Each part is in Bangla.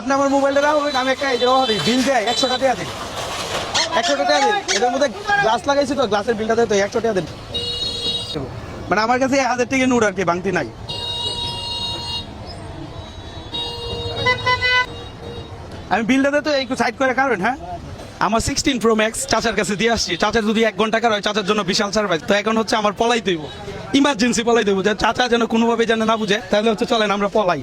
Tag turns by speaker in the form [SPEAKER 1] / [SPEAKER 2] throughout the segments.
[SPEAKER 1] আপনি আমার মোবাইলটা রাখবেন আমি একটা এই যে বিল দেয় একশো টাকা দিন। একশো টাকা দিন। এটার মধ্যে গ্লাস লাগাইছি তো, গ্লাসের বিলটা দেয় তো একশো টাকা দিন। মানে আমার কাছে হাজার টাকা নোট আর কি, বাংতি নাই। আমি বিলটাতে তো একটু সাইড করে কারণ হ্যাঁ? আমার সিক্সটিন প্রো ম্যাক্স চাচার কাছে দিয়ে আসছি। চাচার যদি এক ঘণ্টা কার হয়, চাচার জন্য বিশাল সার্ভাইস তো এখন হচ্ছে আমার পলাই দইব। ইমার্জেন্সি পলাই দইব, যে চাচা যেন কোনোভাবে যেন না বুঝে, তাহলে হচ্ছে চলেন, আমরা পলাই।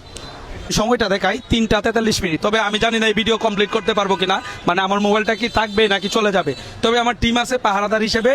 [SPEAKER 1] সময়টা দেখাই, তিনটা তেতাল্লিশ মিনিট। তবে আমি জানি না এই ভিডিও কমপ্লিট করতে পারব কিনা মানে আমার মোবাইলটা কি থাকবে নাকি চলে যাবে। তবে আমার টিম আছে পাহারাদার হিসেবে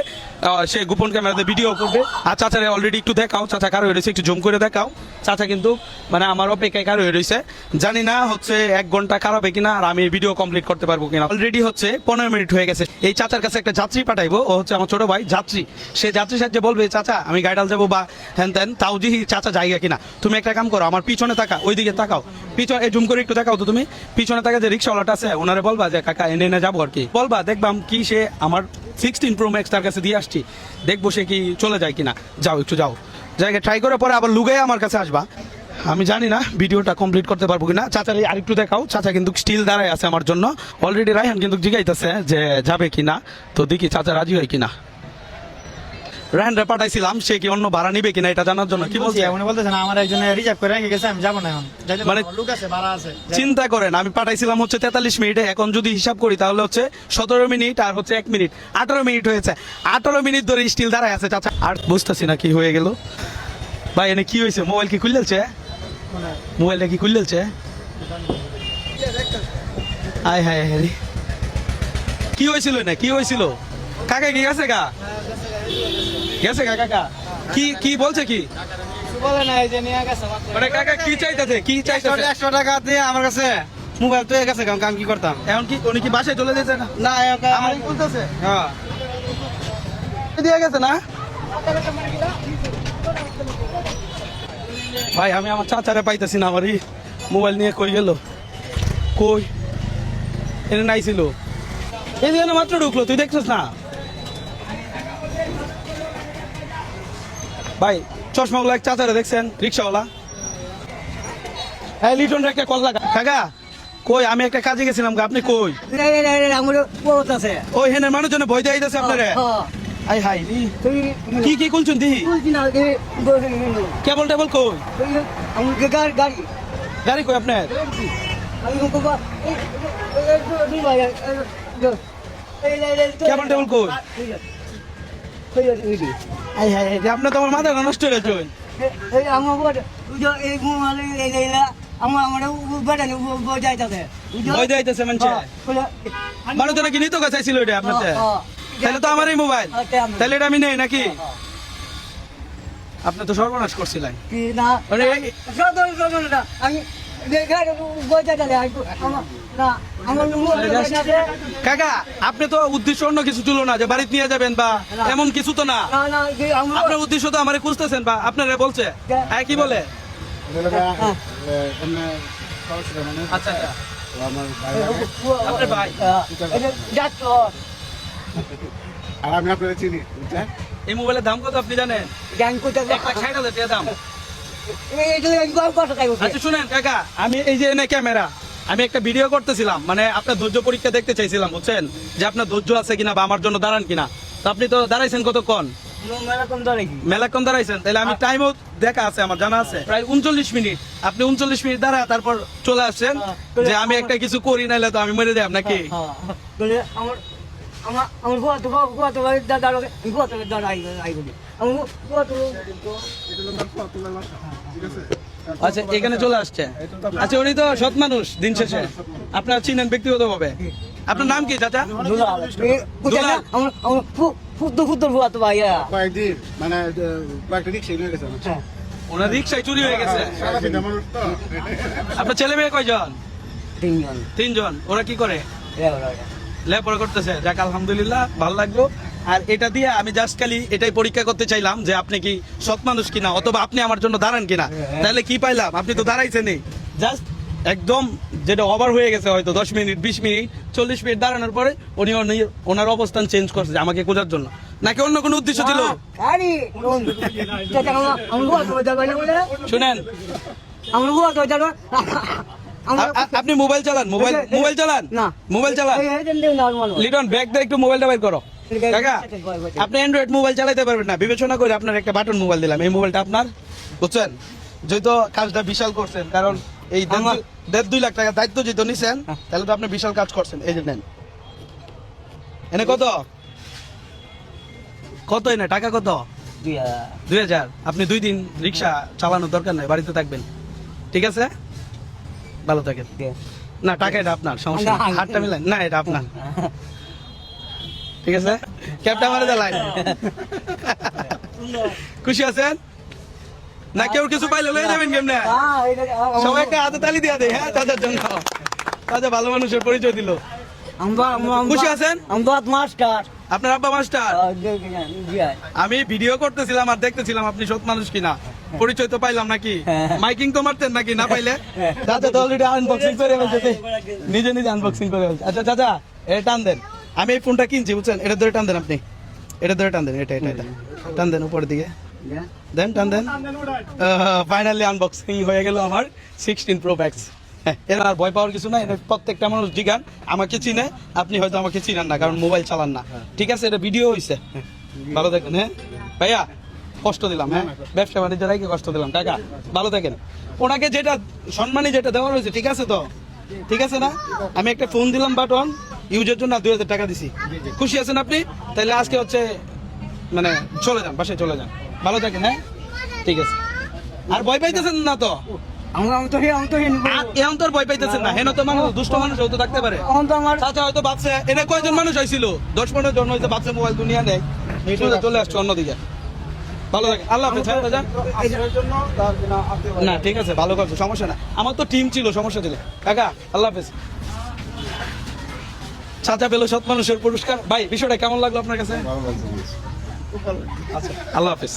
[SPEAKER 1] সে গোপন ক্যামেরাতে ভিডিও করবে। আর চাচারে অলরেডি একটু দেখাও, চাচা কারও হয়ে রয়েছে, একটু জুম করে দেখাও। চাচা কিন্তু মানে আমার অপেক্ষায় কারও হয়ে রয়েছে। জানি না হচ্ছে এক ঘণ্টা খারাপ হবে কিনা, আর আমি ভিডিও কমপ্লিট করতে পারব কিনা। অলরেডি হচ্ছে পনেরো মিনিট হয়ে গেছে। এই চাচার কাছে একটা যাত্রী পাঠাইবো, ও হচ্ছে আমার ছোট ভাই, যাত্রী। সে যাত্রী সাহায্যে বলবে, চাচা, আমি গাইডাল যাব বা হ্যান ত্যান তাও চাচা জায়গা কিনা। তুমি একটা কাম করো, আমার পিছনে তাকা ওইদিকে তাকাও। পিছনে জুম করে একটু দেখাও তো তুমি। পিছনে তাকা যে রিক্সাওয়ালাটা আছে ওনারে বলবা যে, কাকা, এনে এনে যাব আর কি। বলবা, দেখবাম কি সে আমার সিক্সটিন প্রো ম্যাক্স তার কাছে দিয়ে আসছি। দেখব সে কি চলে যায় কিনা। যাও, একটু যাও। জায়গায় ট্রাই করে পরে আবার লুগাই আমার কাছে আসবা। আমি জানি না ভিডিওটা কমপ্লিট করতে পারব কিনা। চাচার আরেকটু দেখাও। চাচা কিন্তু স্টিল দাঁড়ায় আছে আমার জন্য। অলরেডি রায়হান কিন্তু জিগাইতেছে যে, যাবে কিনা? তো দেখি চাচা রাজি হয় কিনা। রায়হানরে পাঠাইছিলাম সে কি অন্য ভাড়া নিবে কিনা এটা জানার জন্য? কি বলছে?
[SPEAKER 2] উনি বলতেছেন আমার একজন রিজার্ভ করে রেখে গেছে আমি যাব না এখন।
[SPEAKER 1] মানে-
[SPEAKER 2] লোক আছে ভাড়া আছে।
[SPEAKER 1] চিন্তা করেন আমি পাঠাইছিলাম হচ্ছে তেতাল্লিশ মিনিটে এখন যদি হিসাব করি তাহলে হচ্ছে সতেরো মিনিট আর হচ্ছে এক মিনিট। আঠারো মিনিট হয়েছে। আঠারো মিনিট ধরে স্টিল দাঁড়ায় আছে চাচা। আর বুঝতেছি না কি হয়ে গেল। ভাই এনে কি হয়েছে? মোবাইল কি খুললেছে মোবাইলটা কি খুললেছে আয় হায় হায়। কি হয়েছিল না কি হয়েছিল? কাকা কি গেছে গা? গেছে কাকা কি কি বলছে কি?
[SPEAKER 2] বলে না এই যে নিয়ে গেছে
[SPEAKER 1] মানে কাকা কি চাইতেছে? কি চাইতেছে?
[SPEAKER 2] একশো টাকা দিয়ে আমার কাছে মোবাইল তো গেছে কারণ আমি কি করতাম?
[SPEAKER 1] এখন কি উনি কি বাসায় চলে যেতে না?
[SPEAKER 2] না
[SPEAKER 1] আমার
[SPEAKER 2] আমার
[SPEAKER 1] বলতেছে।
[SPEAKER 2] হ্যাঁ।
[SPEAKER 1] দিয়ে গেছে না? ভাই আমি আমার চাচারে পাইতেছি না আমারই মোবাইল নিয়ে কই গেল? কই? এনে নাই ছিল এই মাত্র ঢুকলো তুই দেখছিস না? ভাই চশমাগুলো এক চাচারে দেখছেন রিক্সাওয়ালা হ্যাঁ লিটন একটা কল লাগা কাকা কই আমি একটা কাজে গেছিলাম আপনি কই
[SPEAKER 3] আছে
[SPEAKER 1] ওই হেনের মানুষজনে ভয় দিয়ে আইতেছে আপনারে আই হাই কি কি কেবল টেবল কই
[SPEAKER 3] গাড়ি
[SPEAKER 1] কই আপনার কেবল টেবল কই আই হাই আপনার তো আমার মাথা নষ্ট হয়ে গেছে
[SPEAKER 3] আমার আমার বেটানি যাইতাছে।
[SPEAKER 1] ভয় দিয়ে আইতেছে মানুষে মানুষজনে কি নিতে চাইছিল এটা আপনাতে। তাহলে তো আমারই মোবাইল। তাহলে এটা আমি নেই নাকি? আপনি তো সর্বনাশ করছিলেন।
[SPEAKER 3] না। আমি
[SPEAKER 1] কাকা আপনি তো উদ্দেশ্য অন্য কিছু ছিল না যে বাড়িতে নিয়ে যাবেন বা এমন কিছু তো না। আপনার উদ্দেশ্য তো আমারে খুঁজতেছেন বা আপনারা বলছে। হ্যাঁ কি বলে? আচ্ছা আচ্ছা। আপনার ভাই।
[SPEAKER 4] আর আমি আপনাদের চিনি
[SPEAKER 1] এই মোবাইলের দাম কত আপনি জানেন? এক লাখ ষাট হাজার দাম। আচ্ছা শুনেন কাকা আমি এই যে এনে ক্যামেরা আমি একটা ভিডিও করতেছিলাম মানে আপনার ধৈর্য পরীক্ষা দেখতে চাইছিলাম বুঝছেন? যে আপনার ধৈর্য আছে কিনা বা আমার জন্য দাঁড়ান কিনা। তো আপনি তো দাঁড়াইছেন কতক্ষণ? মেলাক্ষণ দাঁড়াইছেন? তাহলে আমি টাইমও দেখা আছে আমার জানা আছে। প্রায় উনচল্লিশ মিনিট। আপনি উনচল্লিশ মিনিট দাঁড়া তারপর চলে আসছেন যে আমি একটা কিছু করি নাইলে তো আমি মরে যাই নাকি?
[SPEAKER 3] আমার
[SPEAKER 1] আচ্ছা এখানে চলে আসছে। আচ্ছা উনি তো সৎ মানুষ দিন শেষে। আপনার চিনেন ব্যক্তিগত ভাবে আপনার নাম কি চাচা? দুলাল।
[SPEAKER 3] আমার আমার ফুদ্দু ফুদ্দু গোয়া তো ভাইয়া।
[SPEAKER 4] কয়েকদিন মানে কয়েকটা রিক্সা নিয়ে গেছে
[SPEAKER 1] ওনার রিক্সায় চুরি হয়ে গেছে।
[SPEAKER 4] তো।
[SPEAKER 1] আপনার ছেলে মেয়ে কয়জন?
[SPEAKER 3] তিনজন।
[SPEAKER 1] তিনজন। ওরা কি করে? লেপড়া করতেছে। যাক আলহামদুলিল্লাহ ভালো লাগল। আর এটা দিয়ে আমি জাস্ট খালি এটাই পরীক্ষা করতে চাইলাম যে আপনি কি সৎ মানুষ কিনা অথবা আপনি আমার জন্য দাঁড়ান কিনা তাহলে কি পাইলাম আপনি তো দাঁড়াইছেনই জাস্ট একদম যেটা ওভার হয়ে গেছে হয়তো দশ মিনিট বিশ মিনিট চল্লিশ মিনিট দাঁড়ানোর পরে উনি ওনার অবস্থান চেঞ্জ করছে আমাকে খোঁজার জন্য নাকি অন্য কোনো উদ্দেশ্য ছিল শুনেন আপনি মোবাইল চালান মোবাইল মোবাইল চালান
[SPEAKER 3] না।
[SPEAKER 1] মোবাইল চালান লিটন ব্যাগ দিয়ে একটু মোবাইলটা বের করো কাকা। আপনি অ্যান্ড্রয়েড মোবাইল চালাতে পারবেন না। বিবেচনা করে আপনার একটা বাটন মোবাইল দিলাম। এই মোবাইলটা আপনার বুঝছেন? যেহেতু কাজটা বিশাল করছেন কারণ এই দেড় দুই- লাখ টাকা দায়িত্ব যেহেতু নিছেন তাহলে তো আপনি বিশাল কাজ করছেন। এই যে নেন। এনে কত? কত এনে? টাকা কত?
[SPEAKER 3] দুই হাজার।
[SPEAKER 1] আপনি দুই দিন রিক্সা চালানোর দরকার নাই বাড়িতে থাকবেন। ঠিক আছে? ভালো থাকেন। না টাকা এটা আপনার সমস্যা হাতটা মিলেন। না এটা আপনার। ঠিক আছে? ক্যাপটা মারে দেলাই খুশি আছেন? না কেউ কিছু পাইলে লয়ে যাবেন কেমনে?
[SPEAKER 3] হ্যাঁ,
[SPEAKER 1] সবাই একটা হাতে তালি দিয়ে দেয় হ্যাঁ তাদের জন্য। তাদের ভালো মানুষের পরিচয় দিল। খুশি আছেন?
[SPEAKER 3] মাস্টার।
[SPEAKER 1] আপনার আব্বা মাস্টার? আমি ভিডিও করতেছিলাম আর দেখতেছিলাম আপনি সৎ মানুষ কিনা। পরিচয় তো পাইলাম নাকি?
[SPEAKER 3] হ্যাঁ।
[SPEAKER 1] মাইকিং তো মারতেন নাকি না পাইলে? চাচা তো অলরেডি আনবক্সিং করে ফেলছে নিজে নিজে আনবক্সিং করে ফেলছে। আচ্ছা চাচা এটা টান দেন। আমি এই ফোনটা কিনছি, বুঝছেন? এটা ধরে টান দেন আপনি। এটা ধরে টান দেন, এটা এটা এটা। টান দেন উপরের দিকে। দেন, টান দেন। ফাইনালি আনবক্সিং হয়ে গেল আমার সিক্সটিন প্রো ম্যাক্স এর আর ভয় পাওয়ার কিছু নাই প্রত্যেকটা মানুষ জিগান, আমাকে চিনে, আপনি হয়তো আমাকে চিনেন না, কারণ মোবাইল চালান না। ঠিক আছে, এটা ভিডিও হয়েছে ভালো থাকেন হ্যাঁ? ভাইয়া, কষ্ট দিলাম হ্যাঁ? ব্যবসা বাণিজ্য রাইকে কষ্ট দিলাম, কাকা, ভালো থাকেন। ওনাকে যেটা, সম্মানী যেটা দেওয়া হয়েছে ঠিক আছে তো? ঠিক আছে না? আমি একটা ফোন দিলাম বাটন ইউজের জন্য দুই হাজার টাকা দিছি। খুশি আছেন আপনি? তাহলে আজকে হচ্ছে মানে চলে যান বাসায় চলে যান। ভালো থাকেন হ্যাঁ? ঠিক আছে। আর ভয় পাইতেছেন না তো? ভয় পাইতেছেন না। হেন মানুষ দুষ্ট মানুষ হয়তো থাকতে পারে।
[SPEAKER 3] আমার
[SPEAKER 1] চাচা হয়তো ভাবছে এনে কয়জন মানুষ হয়েছিল দশ পনেরো জন মোবাইল দুনিয়া নেই চলে আসছে অন্যদিকে। ভালো থাকে আল্লাহ হাফেজ হ্যাঁ
[SPEAKER 4] না
[SPEAKER 1] না ঠিক আছে ভালো করছ সমস্যা না। আমার তো টিম ছিল সমস্যা ছিল। কাকা আল্লাহ হাফেজ। চাচা পেল সৎ মানুষের পুরস্কার। ভাই বিষয়টা কেমন লাগল আপনার কাছে? আচ্ছা আল্লাহ হাফেজ।